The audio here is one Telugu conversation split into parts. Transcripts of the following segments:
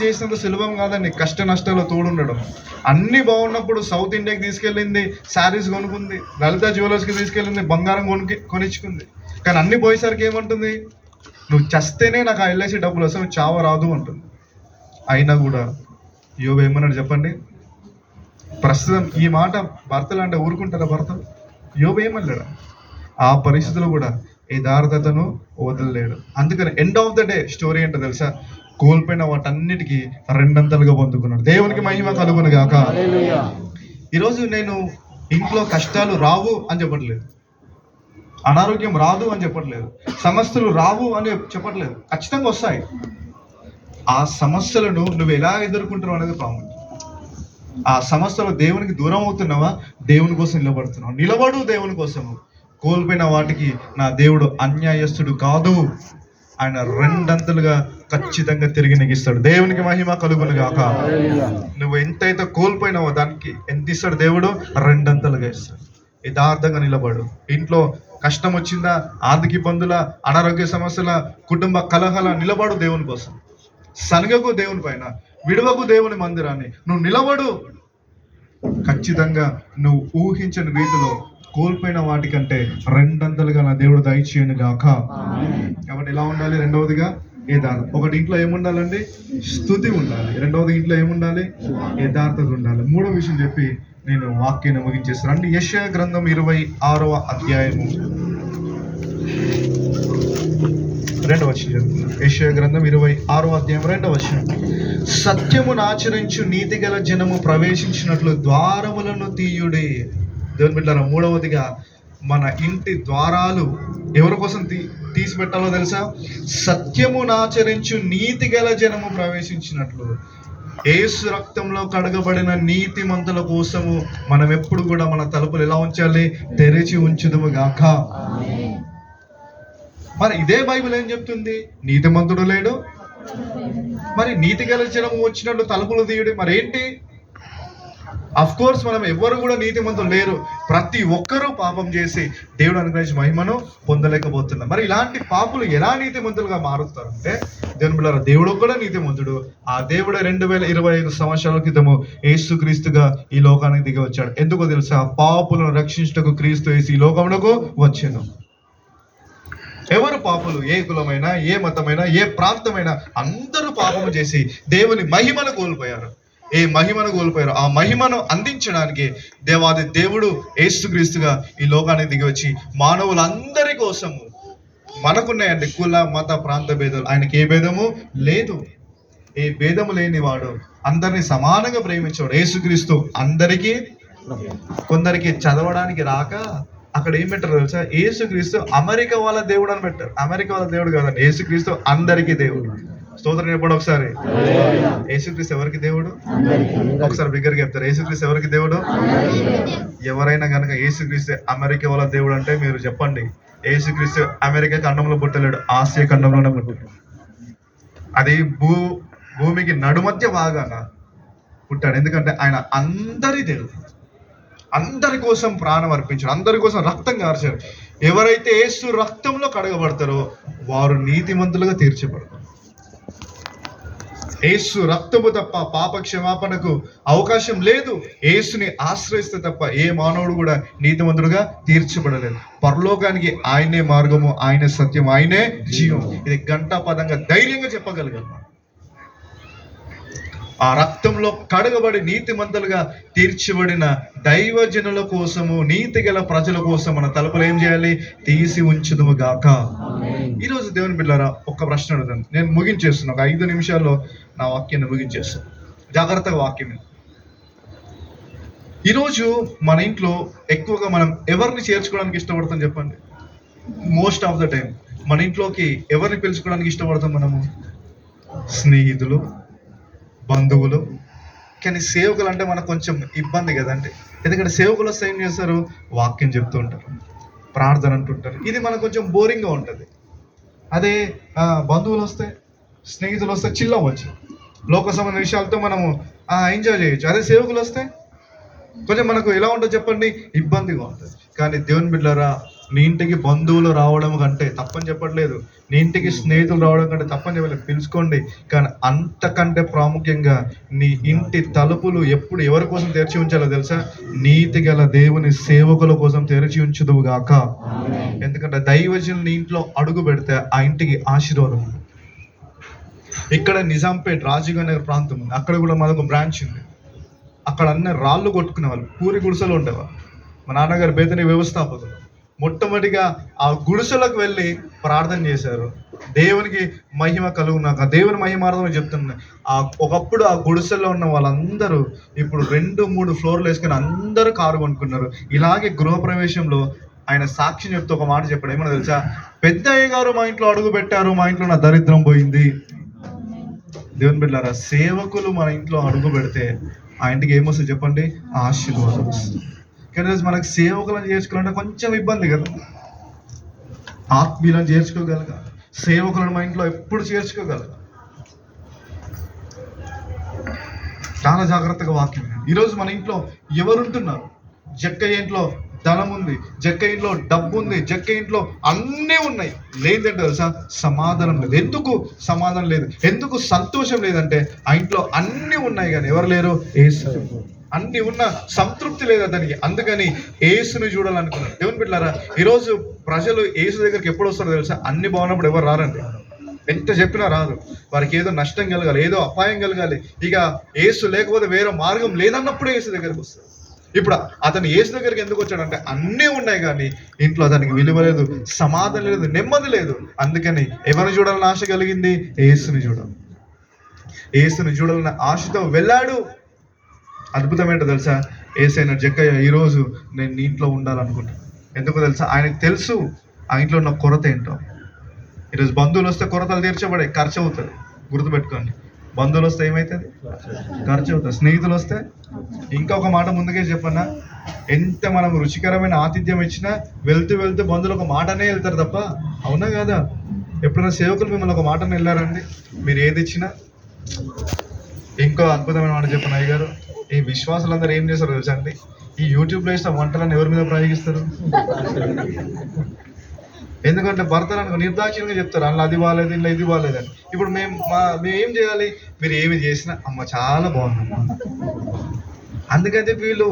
చేసినంత సులభం కాదండి. కష్ట నష్టాలు తోడుండడం. అన్ని బాగున్నప్పుడు సౌత్ ఇండియాకి తీసుకెళ్ళింది శారీస్ కొనుక్కుంది లలిత జ్యువెలర్స్కి తీసుకెళ్ళింది బంగారం కొనుక్కి కొనిచ్చుకుంది. కానీ అన్ని పోయేసరికి ఏమంటుంది? నువ్వు చస్తేనే నాకు ఆ ఎల్ఐసి డబ్బులు అసలు చావ రాదు అంటుంది. అయినా కూడా యోగ ఏమన్నాడు చెప్పండి? ప్రస్తుతం ఈ మాట భర్తలు అంటే ఊరుకుంటారా భర్తలు? యోగ ఏమన్నాడా ఆ పరిస్థితులు కూడా యథార్థతను వదలలేడు. అందుకని end of the day story ఏంటో తెలుసా? కోల్పోయిన వాటన్నిటికీ రెండంతలుగా పొందుకున్నాడు. దేవునికి మహిమ కలుగును గాక. ఈరోజు నేను ఇంట్లో కష్టాలు రావు అని చెప్పట్లేదు. అనారోగ్యం రాదు అని చెప్పట్లేదు. సమస్యలు రావు అని చెప్పట్లేదు. ఖచ్చితంగా వస్తాయి. ఆ సమస్యలను నువ్వు ఎలా ఎదుర్కొంటున్నావు అనేది ప్రాముఖ్యం ఆ సమస్యలు దేవునికి దూరం అవుతున్నావా? దేవుని కోసం నిలబడుతున్నావు. నిలబడు దేవుని కోసము. కోల్పోయిన వాటికి నా దేవుడు అన్యాయస్తుడు కాదు. ఆయన రెండంతలుగా ఖచ్చితంగా తిరిగి నెగిస్తాడు దేవునికి మహిమ కలుగును గాక నువ్వు ఎంతైతే కోల్పోయినావో దానికి ఎంత ఇస్తాడు దేవుడు? రెండంతలుగా ఇస్తాడు. యథార్థంగా నిలబడు. ఇంట్లో కష్టం వచ్చిందా? ఆర్థిక ఇబ్బందుల? అనారోగ్య సమస్యల? కుటుంబ కలహల? నిలబడు దేవుని కోసం. సనగకు దేవుని పైన విడవకు దేవుని మందిరాన్ని. నువ్వు నిలబడు. ఖచ్చితంగా నువ్వు ఊహించని రీతిలో కోల్పోయిన వాటికంటే రెండంతలుగా నా దేవుడు దయచేయను గాక. కాబట్టి ఎలా ఉండాలి? రెండవదిగా యథార్థ. ఒకటి ఇంట్లో ఏముండాలండి? స్థుతి ఉండాలి. రెండవది ఇంట్లో ఏముండాలి? యథార్థత ఉండాలి. మూడో విషయం చెప్పి నేను వాక్యాన్ని ముగించేస్తాను అండి యశ గ్రంథం ఇరవై ఆరవ అధ్యాయము. రెండవ యెషయా గ్రంథం ఇరవై ఆరో అధ్యాయం రెండవ వచనం. సత్యమును ఆచరించు నీతి గల జనము ప్రవేశించినట్లు ద్వారములను తీయుడే. దేవుని బిడ్డారా మూడవదిగా మన ఇంటి ద్వారాలు ఎవరి కోసం తీ తీసి పెట్టాలో తెలుసా? సత్యమును ఆచరించు నీతి గల జనము ప్రవేశించినట్లు. ఏసు రక్తంలో కడగబడిన నీతి మంతుల కోసము మనం ఎప్పుడు కూడా మన తలుపులు ఎలా ఉంచాలి? తెరిచి ఉంచుదము గాక. మరి ఇదే బైబిల్ ఏం చెప్తుంది? నీతిమంతుడు లేడు. మరి నీతి గల జనము వచ్చినట్టు తలుపులు తీయడు. మరి ఏంటి? అఫ్ కోర్స్ మనం ఎవ్వరు కూడా నీతిమంతులు లేరు. ప్రతి ఒక్కరూ పాపం చేసి దేవుడు అనుగ్రహించి మహిమను పొందలేకపోతున్నారు. మరి ఇలాంటి పాపులు ఎలా నీతిమంతులుగా మారుతారు అంటే దేవుని దేవుడు కూడా నీతిమంతుడు. ఆ దేవుడు రెండు వేల ఇరవై ఐదు సంవత్సరాల క్రితము యేసుక్రీస్తుగా ఈ లోకానికి దిగి వచ్చాడు. ఎందుకో తెలుసా? పాపులను రక్షించటకు క్రీస్తు వేసి ఈ లోకమునకు వచ్చాను ఎవరు పాపులు? ఏ కులమైనా ఏ మతమైనా ఏ ప్రాంతమైనా అందరూ పాపము చేసి దేవుని మహిమను కోల్పోయారు. ఏ మహిమను కోల్పోయారు ఆ మహిమను అందించడానికి దేవాది దేవుడు ఏసుక్రీస్తుగా ఈ లోకానికి దిగి వచ్చి మానవులందరి కోసము మనకున్నాయండి కుల మత ప్రాంత భేదాలు. ఆయనకి ఏ భేదము లేదు. ఏ భేదము లేనివాడు అందరినీ సమానంగా ప్రేమించాడు యేసుక్రీస్తు అందరికీ కొందరికి చదవడానికి రాక అక్కడ ఏం పెట్టారు తెలుసా? యేసుక్రీస్తు అమెరికా వాళ్ళ దేవుడు అని పెట్టారు. అమెరికా వాళ్ళ దేవుడు కాదండి. యేసుక్రీస్తు అందరికీ దేవుడు. స్తోత్రం చెప్పండి ఒకసారి. యేసుక్రీస్తు ఎవరికి దేవుడు? ఒకసారి బిగ్గరగా చెప్తారు. యేసుక్రీస్తు ఎవరికి దేవుడు? ఎవరైనా కనుక యేసుక్రీస్తు అమెరికా వాళ్ళ దేవుడు అంటే మీరు చెప్పండి. యేసుక్రీస్తు అమెరికా ఖండంలో పుట్టలేడు. ఆసియా ఖండంలోనే పుట్టాడు. అది భూ భూమికి నడుమధ్య భాగాన పుట్టాడు. ఎందుకంటే ఆయన అందరి దేవుడు. అందరి కోసం ప్రాణం అర్పించాడు. అందరి కోసం రక్తం కార్చాడు. ఎవరైతే యేసు రక్తంలో కడగబడతారో వారు నీతిమంతులుగా తీర్చబడతారు. ఏసు రక్తము తప్ప పాప క్షమాపణకు అవకాశం లేదు. ఏసుని ఆశ్రయిస్తే తప్ప ఏ మానవుడు కూడా నీతిమంతుడుగా తీర్చబడలేదు. పరలోకానికి ఆయనే మార్గము ఆయన సత్యం ఆయనే జీవం. ఇది గంటా పదంగా ధైర్యంగా చెప్పగలగాలి ఆ రక్తంలో కడగబడి నీతిమంతులుగా తీర్చిబడిన దైవజనుల కోసము నీతి గల ప్రజల కోసం మన తలుపులు ఏం చేయాలి? తీసి ఉంచుదుము గాక. ఈరోజు దేవుని బిడ్డారా ఒక ప్రశ్న అడుగుతాను. నేను ముగించేస్తున్నా ఒక ఐదు నిమిషాల్లో నా వాక్యాన్ని ముగించేస్తాను జాగ్రత్తగా వాక్యం ఈరోజు మన ఇంట్లో ఎక్కువగా మనం ఎవరిని చేర్చుకోవడానికి ఇష్టపడతాం చెప్పండి? మోస్ట్ ఆఫ్ ద టైం మన ఇంట్లోకి ఎవరిని పిలుచుకోవడానికి ఇష్టపడతాం మనము? స్నేహితులు బంధువులు. కానీ సేవకులు అంటే మనకు కొంచెం ఇబ్బంది కదండి ఎందుకంటే సేవకులు వస్తే ఏం చేస్తారు? వాక్యం చెప్తూ ఉంటారు. ప్రార్థన అంటుంటారు ఇది మనకు కొంచెం బోరింగ్గా ఉంటుంది. అదే బంధువులు వస్తే స్నేహితులు వస్తే చిల్ అవ్వచ్చు లోక సంబంధ విషయాలతో మనము ఎంజాయ్ చేయొచ్చు. అదే సేవకులు వస్తే కొంచెం మనకు ఎలా ఉంటుందో చెప్పండి ఇబ్బందిగా ఉంటుంది. కానీ దేవుని బిడ్డరా నీ ఇంటికి బంధువులు రావడం కంటే తప్పని చెప్పట్లేదు. నీ ఇంటికి స్నేహితులు రావడం కంటే తప్పని చెప్పలేదు. పిలుచుకోండి. కానీ అంతకంటే ప్రాముఖ్యంగా నీ ఇంటి తలుపులు ఎప్పుడు ఎవరి కోసం తెరిచి ఉంచాలో తెలుసా? నీతి గల దేవుని సేవకుల కోసం తెరిచి ఉంచుదువు గాక. ఎందుకంటే దైవజనులు నీ ఇంట్లో అడుగు పెడితే ఆ ఇంటికి ఆశీర్వాదం. ఇక్కడ నిజాంపేట్ రాజీవ్ నగర్ ప్రాంతం ఉంది. అక్కడ కూడా మనకు బ్రాంచ్ ఉంది. అక్కడ అన్న రాళ్ళు కొట్టుకునే వాళ్ళు పూరి గుడిసెలు ఉండేవాళ్ళు. మా నాన్నగారు బేతని వ్యవస్థాపకులు. మొట్టమొదటిగా ఆ గుడిసెలకు వెళ్ళి ప్రార్థన చేశారు. దేవునికి మహిమ కలుగునాక దేవుని మహిమార్థం చెప్తున్నా. ఆ ఒకప్పుడు ఆ గుడిసెల్లో ఉన్న వాళ్ళందరూ ఇప్పుడు రెండు మూడు ఫ్లోర్లు వేసుకుని అందరూ కారు కొనుక్కున్నారు. ఇలాగే గృహప్రవేశంలో ఆయన సాక్షి చెప్తూ ఒక మాట చెప్పాడు. ఏమన్నా తెలుసా? పెద్దయ్య గారు మా ఇంట్లో అడుగు పెట్టారు మా ఇంట్లో నా దరిద్రం పోయింది. దేవుని బిడ్డారా సేవకులు మన ఇంట్లో అడుగు పెడితే ఆ ఇంటికి ఏమొస్తుంది చెప్పండి? ఆశీర్వాదం వస్తుంది. కానీ మనకు సేవకులను చేర్చుకోవాలంటే కొంచెం ఇబ్బంది కదా. ఆత్మీయులను చేర్చుకోగలగా. సేవకులను మా ఇంట్లో ఎప్పుడు చేర్చుకోగలగా. చాలా జాగ్రత్తగా వాక్యం ఈరోజు మన ఇంట్లో ఎవరుంటున్నారు? జక్క ఇంట్లో ధనం ఉంది జక్క ఇంట్లో డబ్బు ఉంది జక్క ఇంట్లో అన్నీ ఉన్నాయి. లేదంటే తెలుసా? సమాధానం లేదు. ఎందుకు సమాధానం లేదు? ఎందుకు సంతోషం లేదంటే ఆ ఇంట్లో అన్నీ ఉన్నాయి కానీ ఎవరు లేరు? ఏసు అన్ని ఉన్న సంతృప్తి లేదు అతనికి. అందుకని ఏసుని చూడాలనుకున్నాడు. దేవుని బిడ్డారా ఈరోజు ప్రజలు ఏసు దగ్గరికి ఎప్పుడు వస్తారో తెలుసా? అన్ని బాగున్నప్పుడు ఎవరు రారండి? ఎంత చెప్పినా రాదు. వారికి ఏదో నష్టం కలగాలి ఏదో అపాయం కలగాలి. ఇక ఏసు లేకపోతే వేరే మార్గం లేదన్నప్పుడే ఏసు దగ్గరికి వస్తారు ఇప్పుడు అతను ఏసు దగ్గరికి ఎందుకు వచ్చాడంటే అన్నీ ఉన్నాయి కానీ ఇంట్లో అతనికి విలువ లేదు సమాధానం లేదు నెమ్మది లేదు. అందుకని ఎవరిని చూడాలని ఆశ కలిగింది? ఏసుని చూడాలి. ఏసుని చూడాలన్న ఆశతో వెళ్ళాడు. అద్భుతం ఏంటో తెలుసా? ఏసైనా జక్కయ్య ఈరోజు నేను నీ ఇంట్లో ఉండాలనుకుంటా ఎందుకు తెలుసా? ఆయనకు తెలుసు ఆ ఇంట్లో ఉన్న కొరత ఏంటో. ఈరోజు బంధువులు వస్తే కొరతలు తీర్చబడే ఖర్చు అవుతుంది. గుర్తుపెట్టుకోండి. బంధువులు వస్తే ఏమవుతుంది ఖర్చు అవుతుంది. స్నేహితులు వస్తే ఇంకా ఒక మాట ముందుకే చెప్పన్నా ఎంత మనం రుచికరమైన ఆతిథ్యం ఇచ్చినా వెళ్తూ వెళ్తూ బంధువులు ఒక మాటనే వెళ్తారు తప్ప అవునా కాదా? ఎప్పుడైనా సేవకులు మిమ్మల్ని ఒక మాటనే వెళ్ళారండి? మీరు ఏది ఇచ్చినా? ఇంకో అద్భుతమైన మాట చెప్పిన అయ్య గారు ఈ విశ్వాసులందరూ ఏం చేస్తారు తెలుసా అండి? ఈ యూట్యూబ్లో వేసిన వంటలను ఎవరి మీద ప్రయోగిస్తారు? ఎందుకంటే భర్తలు అనుకో నిర్దాక్షిణ్యంగా చెప్తారు. అందులో అది బాగాలేదు ఇలా ఇది బాగాలేదని ఇప్పుడు మేము మా మేము ఏం చేయాలి? మీరు ఏమి చేసినా అమ్మ చాలా బాగుందమ్మా అందుకని చెప్పి వీళ్ళు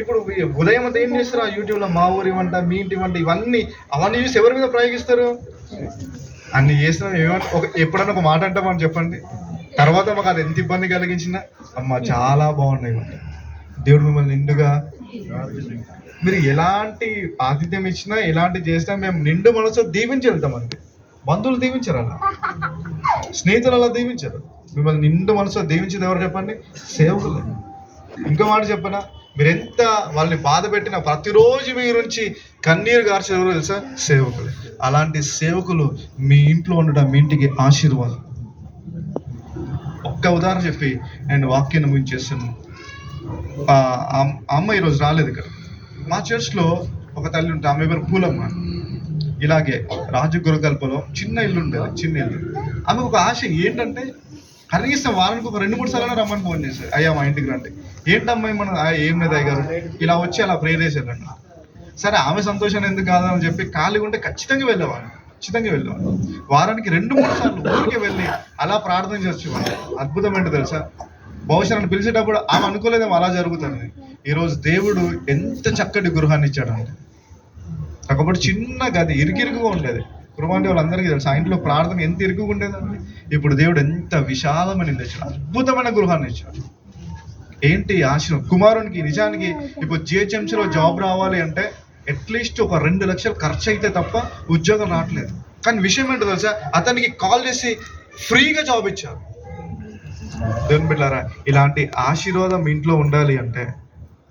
ఇప్పుడు ఉదయం అంతా ఏం చేస్తారు? ఆ యూట్యూబ్లో మా ఊరి వంట మీ ఇంటి వంట ఇవన్నీ అవన్నీ చూసి ఎవరి మీద ప్రయోగిస్తారు? అన్ని చేసినా ఏమన్నా ఒక ఎప్పుడన్నా ఒక మాట అంటామని చెప్పండి. తర్వాత మాకు అది ఎంత ఇబ్బంది కలిగించినా అమ్మ చాలా బాగున్నాయి దేవుడు మిమ్మల్ని నిండుగా మీరు ఎలాంటి ఆతిథ్యం ఇచ్చినా ఎలాంటి చేసినా మేము నిండు మనసు దీవించి వెళ్తామండి బంధువులు దీవించరు అలా? స్నేహితులు అలా దీవించరు. మిమ్మల్ని నిండు మనసు దీవించింది ఎవరు చెప్పండి? సేవకులు. ఇంకో మాట చెప్పనా? మీరు ఎంత వాళ్ళని బాధ పెట్టినా ప్రతిరోజు మీ గురించి కన్నీరు గార్చేది ఎవరో తెలుసా? సేవకులు. అలాంటి సేవకులు మీ ఇంట్లో ఉండడం మీ ఇంటికి ఆశీర్వాదం. ఒక్క ఉదాహరణ చెప్పి అండ్ వాక్యాన్ని ముగించేస్తాను ఆ అమ్మ ఈరోజు రాలేదు ఇక్కడ. మా చర్చ్లో ఒక తల్లి ఉంటే ఆమె పేరు పూలమ్మ. ఇలాగే రాజు గురకల్పలో చిన్న ఇల్లు ఉండేది చిన్న ఇల్లు. ఆమె ఒక ఆశ ఏంటంటే కనీసం వారానికి ఒక రెండు మూడు సార్లు రమ్మని ఫోన్ చేశారు. అయ్యా మా ఇంటికి రండి. ఏంటమ్మాయి మనం ఏం లేదు అయ్యారు ఇలా వచ్చి అలా ప్రేర్ చేశారండి సరే ఆమె సంతోషం ఎందుకు కాదని చెప్పి ఖాళీగా ఉంటే ఖచ్చితంగా వెళ్ళేవాడు ఖచ్చితంగా వెళ్ళాం వారానికి రెండు మూడు సార్లు ఊరికే వెళ్ళి అలా ప్రార్థన చేసేవాడు అద్భుతం ఏంటో తెలుసా? బహుశా నన్ను పిలిచేటప్పుడు ఆమె అనుకోలేదేమో అలా జరుగుతుంది. ఈరోజు దేవుడు ఎంత చక్కటి గృహాన్ని ఇచ్చాడంటే. ఒకప్పుడు చిన్న గది ఇరుకిరుకుగా ఉండేది. గృహం అంటే వాళ్ళందరికీ తెలుసు ఆ ఇంట్లో ప్రార్థన ఎంత ఇరుకుగా ఉండేదండి ఇప్పుడు దేవుడు ఎంత విశాలమైన ఇచ్చాడు అద్భుతమైన గృహాన్ని ఇచ్చాడు. ఏంటి ఆశయం కుమారునికి నిజానికి ఇప్పుడు జిహెచ్ఎంసీలో జాబ్ రావాలి అంటే అట్లీస్ట్ ఒక రెండు లక్షలు ఖర్చు అయితే తప్ప ఉద్యోగం రావట్లేదు. కానీ విషయం ఏంటో తెలుసా? అతనికి కాల్ చేసి ఫ్రీగా జాబ్ ఇచ్చారు. దేవుని బిడ్డారా ఇలాంటి ఆశీర్వాదం ఇంట్లో ఉండాలి అంటే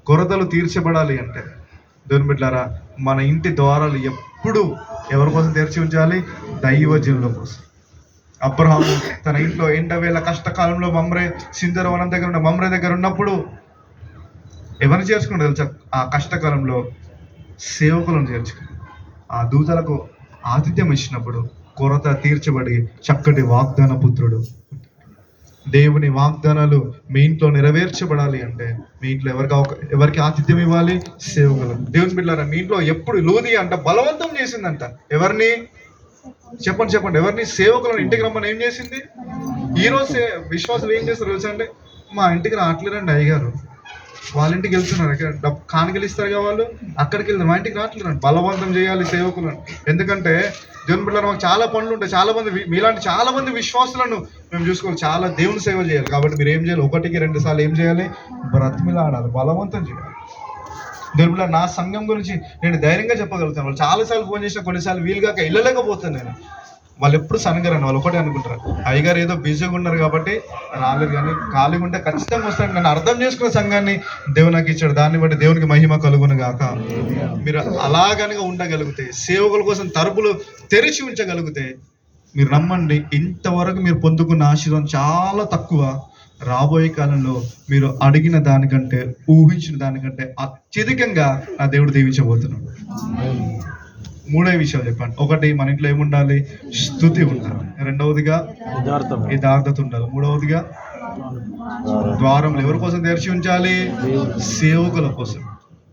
కొరతలు తీర్చబడాలి అంటే దేవుని బిడ్డారా మన ఇంటి ద్వారాలు ఎప్పుడు ఎవరి కోసం తెరిచి ఉంచాలి దైవజనుల కోసం. అబ్రహాము తన ఇంట్లో ఎండవేళ కష్టకాలంలో మమ్రే సింధర వనం దగ్గర ఉన్న మమ్రే దగ్గర ఉన్నప్పుడు ఎవరిని చేర్చుకున్నాడు తెలుసా? ఆ కష్టకాలంలో సేవకులను చేర్చుకున్నాడు ఆ దూతలకు ఆతిథ్యం ఇచ్చినప్పుడు కొరత తీర్చబడి చక్కటి వాగ్దాన పుత్రుడు. దేవుని వాగ్దానాలు మీ ఇంట్లో నెరవేర్చబడాలి అంటే మీ ఇంట్లో ఎవరికి ఎవరికి ఆతిథ్యం ఇవ్వాలి? సేవకులు దేవుని బిడ్డారా మీ ఇంట్లో ఎప్పుడు లూది అంట బలవంతం చేసిందంట. ఎవరిని? చెప్పండి చెప్పండి. ఎవరిని? సేవకులను ఇంటికి రమ్మని ఏం చేసింది? ఈరోజు సే- విశ్వాసులు ఏం చేస్తారు తెలుసా అంటే మా ఇంటికి రావట్లేరండి అయ్యగారు. వాళ్ళ ఇంటికి వెళ్తున్నారు. ఇక్కడ డబ్బు కానుకలు ఇస్తారు కదా వాళ్ళు. అక్కడికి వెళ్తారు మా ఇంటికి రావట్లేదు బలవంతం చేయాలి సేవకులను. ఎందుకంటే దేవుని బిడ్డలు మాకు చాలా పనులు ఉంటాయి. చాలా మంది మీలాంటి చాలా మంది విశ్వాసులను మేము చూసుకోవాలి. చాలా దేవుని సేవ చేయాలి. కాబట్టి మీరు ఏం చేయాలి? ఒకటికి రెండు సార్లు ఏం చేయాలి? బ్రతిమిలాడాలి. బలవంతం చేయాలి. దేవుళ్ళ నా సంఘం గురించి నేను ధైర్యంగా చెప్పగలుగుతాను. వాళ్ళు చాలాసార్లు ఫోన్ చేసినా కొన్నిసార్లు వీలుగాక వెళ్ళలేకపోతాను నేను. వాళ్ళు ఎప్పుడు సనగరండి వాళ్ళు ఒకటే అనుకుంటారు. అయ్యగారు ఏదో బిజీగా ఉన్నారు కాబట్టి రాలేదు కానీ ఖాళీగా ఉంటే ఖచ్చితంగా వస్తాను నన్ను అర్థం చేసుకున్న సంఘాన్ని దేవుడు నాకు ఇచ్చాడు. దాన్ని బట్టి దేవునికి మహిమ కలుగును గాక. మీరు అలాగనగా ఉండగలిగితే సేవకుల కోసం తలుపులు తెరిచి ఉంచగలిగితే మీరు నమ్మండి ఇంతవరకు మీరు పొందుకున్న ఆశీర్వాదం చాలా తక్కువ. రాబోయే కాలంలో మీరు అడిగిన దానికంటే ఊహించిన దానికంటే అత్యధికంగా నా దేవుడు దీవించబోతున్నాడు. మూడే విషయాలు చెప్పండి ఒకటి మన ఇంట్లో ఏముండాలి? స్థుతి ఉండాలి. రెండవదిగా యథార్థం. యథార్థత ఉండాలి. మూడవదిగా ద్వారం ఎవరి కోసం తెరిచి ఉంచాలి? సేవకుల కోసం.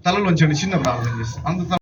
తలలో ఉంచండి చిన్న ప్రార్థన చేస్తాం. అంత